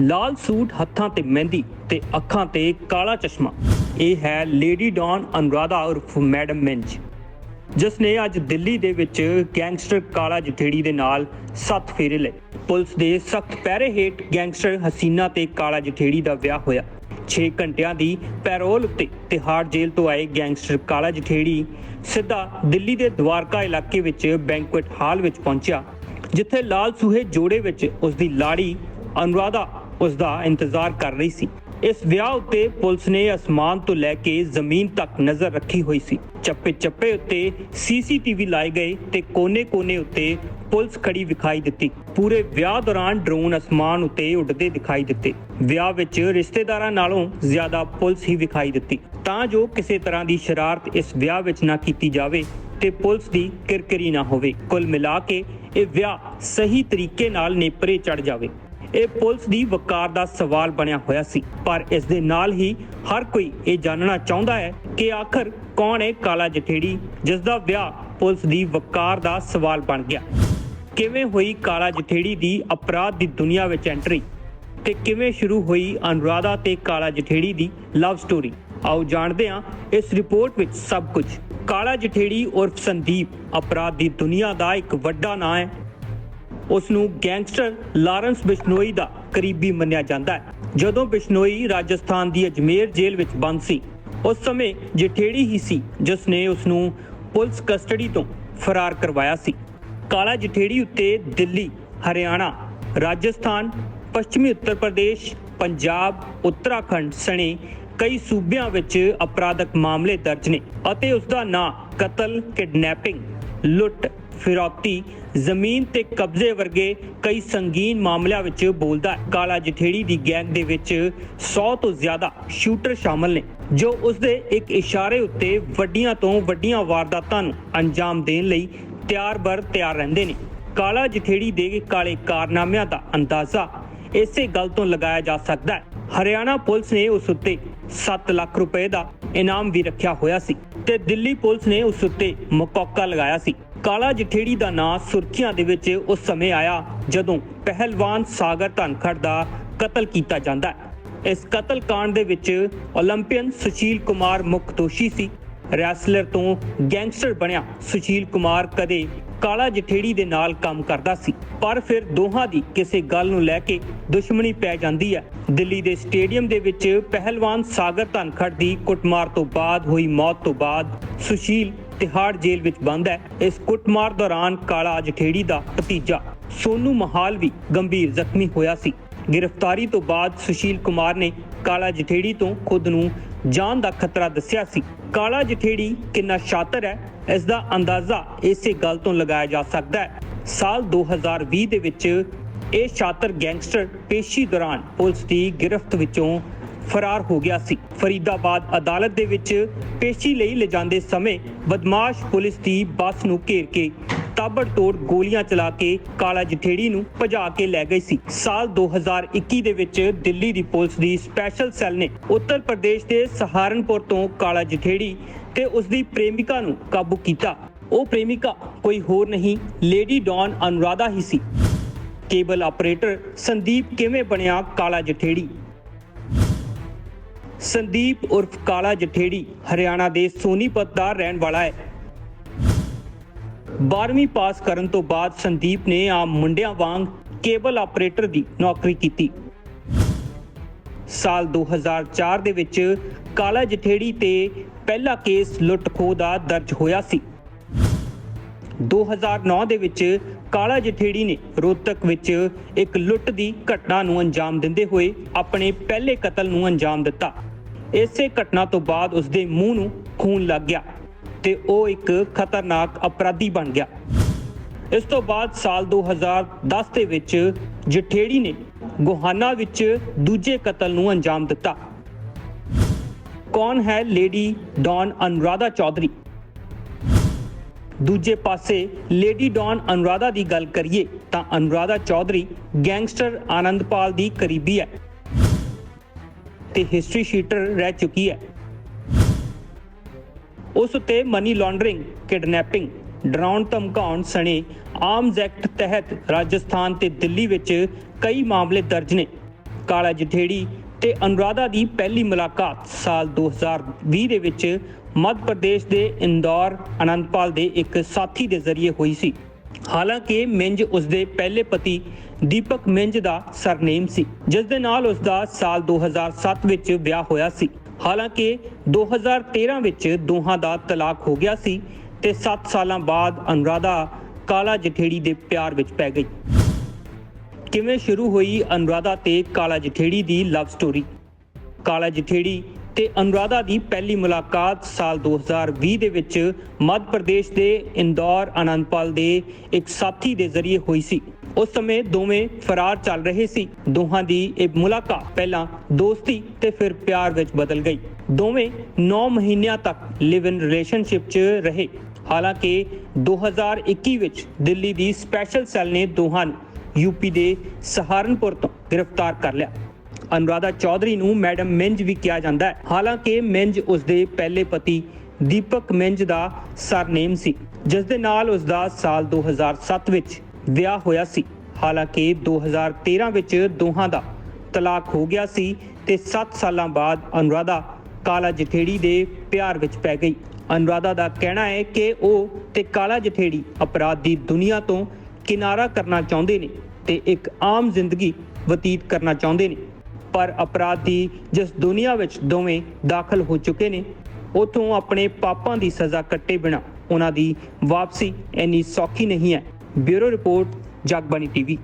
ਲਾਲ suit ਹੱਥਾਂ ਤੇ ਮਹਿੰਦੀ ਤੇ ਅੱਖਾਂ ਤੇ ਕਾਲਾ ਚਸ਼ਮਾ। ਇਹ ਹੈ ਲੇਡੀ ਡੌਨ ਅਨੁਰਾਧਾ ਉਰਫ ਮੈਡਮ ਮਿੰਜ। ਜਿਸ ਨੇ ਅੱਜ ਦਿੱਲੀ ਦੇ ਵਿੱਚ ਗੈਂਗਸਟਰ ਕਾਲਾ ਜਠੇੜੀ ਦੇ ਨਾਲ ਸੱਤ ਫੇਰੇ ਲਏ। ਪੁਲਿਸ ਦੇ ਸਖਤ ਪਹਿਰੇ ਹੇਠ ਗੈਂਗਸਟਰ ਹਸੀਨਾ ਤੇ ਕਾਲਾ ਜਠੇੜੀ ਦਾ ਵਿਆਹ ਹੋਇਆ। 6 ਘੰਟਿਆਂ ਦੀ ਪੈਰੋਲ ਉੱਤੇ ਤਿਹਾੜ ਜੇਲ੍ਹ ਤੋਂ ਆਏ ਗੈਂਗਸਟਰ ਕਾਲਾ ਜਠੇੜੀ ਸਿੱਧਾ ਦਿੱਲੀ ਦੇ ਦਵਾਰਕਾ ਇਲਾਕੇ ਵਿੱਚ ਬੈਂਕੁਏਟ ਹਾਲ ਵਿੱਚ ਪਹੁੰਚਿਆ, ਜਿੱਥੇ ਲਾਲ ਸੂਹੇ ਜੋੜੇ ਵਿੱਚ ਉਸ ਦੀ ਲਾੜੀ ਅਨੁਰਾਧਾ ਉਸ ਦਾ ਇੰਤਜ਼ਾਰ ਕਰ ਰਹੀ ਸੀ। ਇਸ ਵਿਆਹ ਉੱਤੇ ਪੁਲਿਸ ਨੇ ਅਸਮਾਨ ਤੋਂ ਲੈ ਕੇ ਜ਼ਮੀਨ ਤੱਕ ਨਜ਼ਰ ਰੱਖੀ ਹੋਈ ਸੀ। ਚੱਪੇ ਚੱਪੇ ਉੱਤੇ ਸੀਸੀਟੀਵੀ ਲਾਏ ਗਏ ਤੇ ਕੋਨੇ-ਕੋਨੇ ਉੱਤੇ ਪੁਲਿਸ ਖੜੀ ਵਿਖਾਈ ਦਿੱਤੀ। ਪੂਰੇ ਵਿਆਹ ਦੌਰਾਨ ਡਰੋਨ ਅਸਮਾਨ ਉੱਤੇ ਉੱਡਦੇ ਦਿਖਾਈ ਦਿੱਤੇ। ਵਿਆਹ ਵਿੱਚ ਰਿਸ਼ਤੇਦਾਰਾਂ ਨਾਲੋਂ ਜ਼ਿਆਦਾ ਪੁਲਿਸ ਹੀ ਵਿਖਾਈ ਦਿੱਤੀ। ਤਾਂ ਜੋ ਕਿਸੇ ਤਰ੍ਹਾਂ ਦੀ ਸ਼ਰਾਰਤ ਇਸ ਵਿਆਹ ਵਿੱਚ ਨਾ ਕੀਤੀ ਜਾਵੇ ਤੇ ਪੁਲਿਸ ਦੀ ਕਿਰਕਿਰੀ ਨਾ ਹੋਵੇ। ਕੁੱਲ ਮਿਲਾ ਕੇ ਇਹ ਵਿਆਹ ਸਹੀ ਤਰੀਕੇ ਨਾਲ ਨੇਪਰੇ ਚੜ ਜਾਵੇ। ਇਹ ਪੁਲਿਸ ਦੀ ਵਕਾਰ ਦਾ ਸਵਾਲ ਬਣਿਆ ਹੋਇਆ ਸੀ। ਪਰ ਇਸ ਦੇ ਨਾਲ ਹੀ ਹਰ ਕੋਈ ਇਹ ਜਾਣਨਾ ਚਾਹੁੰਦਾ ਹੈ ਕਿ ਆਖਰ ਕੌਣ ਹੈ ਕਾਲਾ ਜਠੇੜੀ, ਜਿਸ ਦਾ ਵਿਆਹ ਪੁਲਿਸ ਦੀ ਵਕਾਰ ਦਾ ਸਵਾਲ ਬਣ ਗਿਆ। ਕਿਵੇਂ ਹੋਈ ਕਾਲਾ ਜਠੇੜੀ ਦੀ ਅਪਰਾਧ ਦੀ ਦੁਨੀਆ ਵਿੱਚ ਐਂਟਰੀ ਤੇ ਕਿਵੇਂ ਸ਼ੁਰੂ ਹੋਈ ਅਨੁਰਾਧਾ ਤੇ ਕਾਲਾ ਜਠੇੜੀ ਦੀ ਲਵ ਸਟੋਰੀ ਆਓ ਜਾਣਦੇ ਹਾਂ ਇਸ ਰਿਪੋਰਟ ਵਿੱਚ ਸਭ ਕੁਝ। ਕਾਲਾ ਜਠੇੜੀ ਉਰਫ ਸੰਦੀਪ, ਅਪਰਾਧ ਦੀ ਦੁਨੀਆ ਦਾ ਇੱਕ ਵੱਡਾ ਨਾਂ ਹੈ। ਉਸ ਨੂੰ ਗੈਂਗਸਟਰ ਲਾਰੈਂਸ ਬਿਸ਼ਨੋਈ ਦਾ ਕਰੀਬੀ ਮੰਨਿਆ ਜਾਂਦਾ ਹੈ। ਜਦੋਂ ਬਿਸ਼ਨੋਈ ਰਾਜਸਥਾਨ ਦੀ ਅਜਮੇਰ ਜੇਲ੍ਹ ਵਿੱਚ ਬੰਦ ਸੀ, ਉਸ ਸਮੇਂ ਜਠੇੜੀ ਹੀ ਸੀ, ਜਿਸ ਨੇ ਉਸ ਨੂੰ ਪੁਲਿਸ ਕਸਟਡੀ ਤੋਂ ਫਰਾਰ ਕਰਵਾਇਆ ਸੀ। ਕਾਲਾ ਜਠੇੜੀ ਉੱਤੇ ਦਿੱਲੀ, ਹਰਿਆਣਾ, ਰਾਜਸਥਾਨ, ਪੱਛਮੀ ਉੱਤਰ ਪ੍ਰਦੇਸ਼, ਪੰਜਾਬ, ਉੱਤਰਾਖੰਡ ਸਣੇ ਕਈ ਸੂਬਿਆਂ ਵਿੱਚ ਅਪਰਾਧਕ ਮਾਮਲੇ ਦਰਜ ਨੇ ਅਤੇ ਉਸ ਦਾ ਨਾਂ ਕਤਲ, ਕਿਡਨੈਪਿੰਗ, ਲੁੱਟ ਫਿਰੌਤੀ ਜ਼ਮੀਨ ਤੇ ਕਬਜ਼ੇ ਵਰਗੇ ਕਈ ਸੰਗੀਨ ਮਾਮਲਿਆਂ ਵਿੱਚ ਬੋਲਦਾ ਹੈ। ਕਾਲਾ ਜਠੇੜੀ ਦੀ ਗੈਂਗ ਦੇ ਵਿੱਚ 100 ਤੋਂ ਜ਼ਿਆਦਾ ਸ਼ੂਟਰ ਸ਼ਾਮਲ ਨੇ, ਜੋ ਉਸ ਦੇ ਇੱਕ ਇਸ਼ਾਰੇ ਉੱਤੇ ਵੱਡੀਆਂ ਤੋਂ ਵੱਡੀਆਂ ਵਾਰਦਾਤਾਂ ਨੂੰ ਅੰਜਾਮ ਦੇਣ ਲਈ ਤਿਆਰ-ਬਰ ਤਿਆਰ ਰਹਿੰਦੇ ਨੇ। ਕਾਲਾ ਜਠੇੜੀ ਦੇ ਕਾਲੇ ਕਾਰਨਾਮਿਆਂ ਦਾ ਅੰਦਾਜ਼ਾ ਇਸੇ ਗੱਲ ਤੋਂ ਲਗਾਇਆ ਜਾ ਸਕਦਾ ਹੈ। ਹਰਿਆਣਾ ਪੁਲਿਸ ਨੇ ਉਸ ਉੱਤੇ 7 ਲੱਖ ਰੁਪਏ ਦਾ ਇਨਾਮ ਵੀ ਰੱਖਿਆ ਹੋਇਆ ਸੀ ਤੇ ਦਿੱਲੀ ਪੁਲਿਸ ਨੇ ਉਸ ਉੱਤੇ ਮਕੌਕਾ ਲਗਾਇਆ ਸੀ। ਕਾਲਾ ਜਠੇੜੀ ਦਾ ਨਾਂ ਸੁਰਖੀਆਂ ਦੇ ਵਿੱਚ ਉਸ ਸਮੇਂ ਆਇਆ ਜਦੋਂ ਪਹਿਲਵਾਨ ਸਾਗਰ ਧਨਖੜ ਦਾ ਕਤਲ ਕੀਤਾ ਜਾਂਦਾ ਹੈ। ਇਸ ਕਤਲ ਕਾਂਡ ਦੇ ਵਿੱਚ 올림픽ਨ ਸੁਸ਼ੀਲ ਕੁਮਾਰ ਮੁੱਖ ਦੋਸ਼ੀ ਸੀ। ਰੈਸਲਰ ਤੋਂ ਗੈਂਗਸਟਰ ਬਣਿਆ ਸੁਸ਼ੀਲ ਕੁਮਾਰ ਕਦੇ ਕਾਲਾ ਜਠੇੜੀ ਦੇ ਨਾਲ ਕੰਮ ਕਰਦਾ ਸੀ, ਪਰ ਫਿਰ ਦੋਹਾਂ ਦੀ ਕਿਸੇ ਗੱਲ ਨੂੰ ਲੈ ਕੇ ਦੁਸ਼ਮਣੀ ਪੈ ਜਾਂਦੀ ਹੈ। ਦਿੱਲੀ ਦੇ ਸਟੇਡੀਅਮ ਦੇ ਵਿੱਚ ਪਹਿਲਵਾਨ ਸਾਗਰ ਧਨਖੜ ਦੀ ਕੁੱਟਮਾਰ ਤੋਂ ਬਾਅਦ ਹੋਈ ਮੌਤ ਤੋਂ ਬਾਅਦ ਸੁਸ਼ੀਲ ਤਿਹਾੜ ਜੇਲ੍ਹ ਵਿੱਚ ਬੰਦ ਹੈ। ਇਸ ਕੁੱਟਮਾਰ ਦੌਰਾਨ ਕਾਲਾ ਜਠੇੜੀ ਦਾ ਭਤੀਜਾ ਸੋਨੂ ਮਹਾਲ ਵੀ ਗੰਭੀਰ ਜ਼ਖਮੀ ਹੋਇਆ ਸੀ। ਗ੍ਰਿਫਤਾਰੀ ਤੋਂ ਬਾਅਦ ਸੁਸ਼ੀਲ ਕੁਮਾਰ ਨੇ ਕਾਲਾ ਜਠੇੜੀ ਤੋਂ ਖੁਦ ਨੂੰ ਜਾਨ ਦਾ ਖਤਰਾ ਦੱਸਿਆ ਸੀ। ਕਾਲਾ ਜਠੇੜੀ ਕਿੰਨਾ ਸ਼ਾਤਰ ਹੈ, ਇਸ ਦਾ ਅੰਦਾਜ਼ਾ ਇਸੇ ਗੱਲ ਤੋਂ ਲਗਾਇਆ ਜਾ ਸਕਦਾ ਹੈ। ਸਾਲ 2020 ਦੇ ਵਿੱਚ ਇਹ ਸ਼ਾਤਰ ਗੈਂਗਸਟਰ ਪੇਸ਼ੀ ਦੌਰਾਨ ਪੁਲਿਸ ਦੀ ਗ੍ਰਿਫਤ ਵਿੱਚੋਂ ਫਰਾਰ ਹੋ ਗਿਆ ਸੀ। ਫਰੀਦਾਬਾਦ ਅਦਾਲਤ ਦੇ ਵਿੱਚ ਪੇਸ਼ੀ ਲਈ ਲਿਜਾਂਦੇ ਸਮੇਂ ਬਦਮਾਸ਼ ਪੁਲਿਸ ਦੀ ਬੱਸ ਨੂੰ ਘੇਰ ਕੇ ਤਾਬੜਤੋੜ ਗੋਲੀਆਂ ਚਲਾ ਕੇ ਕਾਲਾ ਜਠੇੜੀ ਨੂੰ ਭਜਾ ਕੇ ਲੈ ਗਈ ਸੀ। ਸਾਲ 2021 ਦੇ ਵਿੱਚ ਦਿੱਲੀ ਦੀ ਪੁਲਿਸ ਦੀ ਸਪੈਸ਼ਲ ਸੈੱਲ ਨੇ ਉੱਤਰ ਪ੍ਰਦੇਸ਼ ਦੇ ਸਹਾਰਨਪੁਰ ਤੋਂ ਕਾਲਾ ਜਠੇੜੀ ਤੇ ਉਸ ਦੀ ਪ੍ਰੇਮਿਕਾ ਨੂੰ ਕਾਬੂ ਕੀਤਾ। ਉਹ ਪ੍ਰੇਮਿਕਾ ਕੋਈ ਹੋਰ ਨਹੀਂ, ਲੇਡੀ ਡੌਨ ਅਨੁਰਾਧਾ ਹੀ ਸੀ। ਕੇਬਲ ਆਪਰੇਟਰ ਸੰਦੀਪ ਕਿਵੇਂ ਬਣਿਆ ਕਾਲਾ ਜਠੇੜੀ? ਸੰਦੀਪ ਉਰਫ ਕਾਲਾ ਜਠੇੜੀ ਹਰਿਆਣਾ ਦੇ ਸੋਨੀਪਤ ਦਾ ਰਹਿਣ ਵਾਲਾ ਹੈ। 12ਵੀਂ ਪਾਸ ਕਰਨ ਤੋਂ ਬਾਅਦ ਸੰਦੀਪ ਨੇ ਆਮ ਮੁੰਡਿਆਂ ਵਾਂਗ ਕੇਬਲ ਆਪਰੇਟਰ ਦੀ ਨੌਕਰੀ ਕੀਤੀ। ਸਾਲ 2004 ਦੇ ਵਿੱਚ ਕਾਲਾ ਜਠੇੜੀ ਤੇ ਪਹਿਲਾ ਕੇਸ ਲੁੱਟ-ਖੋਹ ਦਾ ਦਰਜ ਹੋਇਆ ਸੀ। 2009 ਦੇ ਵਿੱਚ ਕਾਲਾ ਜਠੇੜੀ ਨੇ ਰੋਹਤਕ ਵਿੱਚ ਇੱਕ ਲੁੱਟ ਦੀ ਘਟਨਾ ਨੂੰ ਅੰਜਾਮ ਦਿੰਦੇ ਹੋਏ ਆਪਣੇ ਪਹਿਲੇ ਕਤਲ ਨੂੰ ਅੰਜਾਮ ਦਿੱਤਾ। ਇਸੇ ਘਟਨਾ ਤੋਂ ਬਾਅਦ ਉਸ ਦੇ ਮੂੰਹ ਨੂੰ ਖੂਨ ਲੱਗ ਗਿਆ ਤੇ ਉਹ ਇੱਕ ਖਤਰਨਾਕ ਅਪਰਾਧੀ ਬਣ ਗਿਆ। ਇਸ ਤੋਂ ਬਾਅਦ ਸਾਲ 2010 ਦੇ ਵਿੱਚ ਜਠੇੜੀ ਨੇ ਗੋਹਾਨਾ ਵਿੱਚ ਦੂਜੇ ਕਤਲ ਨੂੰ ਅੰਜਾਮ ਦਿੱਤਾ। ਕੌਣ ਹੈ ਲੇਡੀ ਡੌਨ ਅਨੁਰਾਧਾ ਚੌਧਰੀ? ਦੂਜੇ ਪਾਸੇ ਲੇਡੀ ਡੌਨ ਅਨੁਰਾਧਾ ਦੀ ਗੱਲ ਕਰੀਏ ਤਾਂ ਅਨੁਰਾਧਾ ਚੌਧਰੀ ਗੈਂਗਸਟਰ ਆਨੰਦਪਾਲ ਦੀ ਕਰੀਬੀ ਹੈ। ਤੇ ਹਿਸਟਰੀ ਸ਼ੀਟਰ ਰਹਿ ਚੁੱਕੀ ਹੈ। ਉਸ ਉੱਤੇ ਮਨੀ ਲਾਂਡਰਿੰਗ ਕਿਡਨੈਪਿੰਗ ਡਰਾਉਣ ਧਮਕਾਉਣ ਸਣੇ ਆਰਮਜ਼ ਐਕਟ ਤਹਿਤ ਰਾਜਸਥਾਨ ਤੇ ਦਿੱਲੀ ਵਿੱਚ ਕਈ ਮਾਮਲੇ ਦਰਜ ਨੇ। ਕਾਲਾ ਜਠੇੜੀ ਤੇ ਅਨੁਰਾਧਾ ਦੀ ਪਹਿਲੀ ਮੁਲਾਕਾਤ ਸਾਲ 2020 ਦੇ ਵਿੱਚ ਮੱਧ ਪ੍ਰਦੇਸ਼ ਦੇ ਇੰਦੌਰ, ਅਨੰਦਪਾਲ ਦੇ ਇੱਕ ਸਾਥੀ ਦੇ ਜ਼ਰੀਏ ਹੋਈ ਸੀ। ਹਾਲਾਂਕਿ ਮਿੰਜ ਉਸਦੇ ਪਹਿਲੇ ਪਤੀ ਦੀਪਕ ਮਿੰਜ ਦਾ ਸਰਨੇਮ ਸੀ ਜਿਸ ਦੇ ਨਾਲ ਉਸ ਦਾ ਸਾਲ 2007 ਵਿੱਚ ਵਿਆਹ ਹੋਇਆ ਸੀ। ਹਾਲਾਂਕਿ 2013 ਵਿੱਚ ਦੋਹਾਂ ਦਾ ਤਲਾਕ ਹੋ ਗਿਆ ਸੀ ਤੇ 7 ਸਾਲਾਂ ਬਾਅਦ ਅਨੁਰਾਧਾ ਕਾਲਾ ਜਠੇੜੀ ਦੇ ਪਿਆਰ ਵਿੱਚ ਪੈ ਗਈ। ਕਿਵੇਂ ਸ਼ੁਰੂ ਹੋਈ ਅਨੁਰਾਧਾ ਤੇ ਕਾਲਾ ਜਠੇੜੀ ਦੀ ਲਵ ਸਟੋਰੀ ਕਾਲਾ ਜਠੇੜੀ ਤੇ ਅਨੁਰਾਧਾ ਦੀ ਪਹਿਲੀ ਮੁਲਾਕਾਤ ਸਾਲ 2020 ਦੇ ਵਿੱਚ ਮੱਧ ਪ੍ਰਦੇਸ਼ ਦੇ ਇੰਦੌਰ, ਆਨੰਦਪਾਲ ਦੇ ਇੱਕ ਸਾਥੀ ਦੇ ਜ਼ਰੀਏ ਹੋਈ ਸੀ। ਉਸ ਸਮੇਂ ਦੋਵੇਂ ਫਰਾਰ ਚੱਲ ਰਹੇ ਸੀ। ਦੋਹਾਂ ਦੀ ਇਹ ਮੁਲਾਕਾਤ ਪਹਿਲਾਂ ਦੋਸਤੀ ਤੇ ਫਿਰ ਪਿਆਰ ਵਿੱਚ ਬਦਲ ਗਈ। ਦੋਵੇਂ 9 ਮਹੀਨਿਆਂ ਤੱਕ ਲਿਵ ਇਨ ਰਿਲੇਸ਼ਨਸ਼ਿਪ 'ਚ ਰਹੇ। ਹਾਲਾਂਕਿ 2021 ਵਿੱਚ ਦਿੱਲੀ ਦੀ ਸਪੈਸ਼ਲ ਸੈੱਲ ਨੇ ਦੋਹਾਂ ਨੂੰ ਯੂਪੀ ਦੇ ਸਹਾਰਨਪੁਰ ਤੋਂ ਗ੍ਰਿਫਤਾਰ ਕਰ ਲਿਆ। ਅਨੁਰਾਧਾ ਚੌਧਰੀ ਨੂੰ ਮੈਡਮ ਮਿੰਜ ਵੀ ਕਿਹਾ ਜਾਂਦਾ ਹੈ। ਹਾਲਾਂਕਿ ਮਿੰਜ ਉਸਦੇ ਪਹਿਲੇ ਪਤੀ ਦੀਪਕ ਮਿੰਜ ਦਾ ਸਰਨੇਮ ਸੀ ਜਿਸ ਦੇ ਨਾਲ ਉਸ ਦਾ ਸਾਲ 2007 ਵਿੱਚ ਵਿਆਹ ਹੋਇਆ ਸੀ। ਹਾਲਾਂਕਿ 2013 ਵਿੱਚ ਦੋਹਾਂ ਦਾ ਤਲਾਕ ਹੋ ਗਿਆ ਸੀ ਤੇ 7 ਸਾਲਾਂ ਬਾਅਦ ਅਨੁਰਾਧਾ ਕਾਲਾ ਜਠੇੜੀ ਦੇ ਪਿਆਰ ਵਿੱਚ ਪੈ ਗਈ। ਅਨੁਰਾਧਾ ਦਾ ਕਹਿਣਾ ਹੈ ਕਿ ਉਹ ਤੇ ਕਾਲਾ ਜਠੇੜੀ ਅਪਰਾਧ ਦੀ ਦੁਨੀਆ ਤੋਂ ਕਿਨਾਰਾ ਕਰਨਾ ਚਾਹੁੰਦੇ ਨੇ ਤੇ ਇੱਕ ਆਮ ਜ਼ਿੰਦਗੀ ਬਤੀਤ ਕਰਨਾ ਚਾਹੁੰਦੇ ਨੇ। ਪਰ ਅਪਰਾਧੀ ਜਿਸ ਦੁਨੀਆ ਵਿੱਚ ਦੋਵੇਂ ਦਾਖਲ ਹੋ ਚੁੱਕੇ ਨੇ, ਉਥੋਂ ਆਪਣੇ ਪਾਪਾਂ ਦੀ ਸਜ਼ਾ ਕੱਟੇ ਬਿਨਾ ਉਹਨਾਂ ਦੀ ਵਾਪਸੀ ਇੰਨੀ ਸੌਖੀ ਨਹੀਂ ਹੈ। Bureau report Jagbani TV.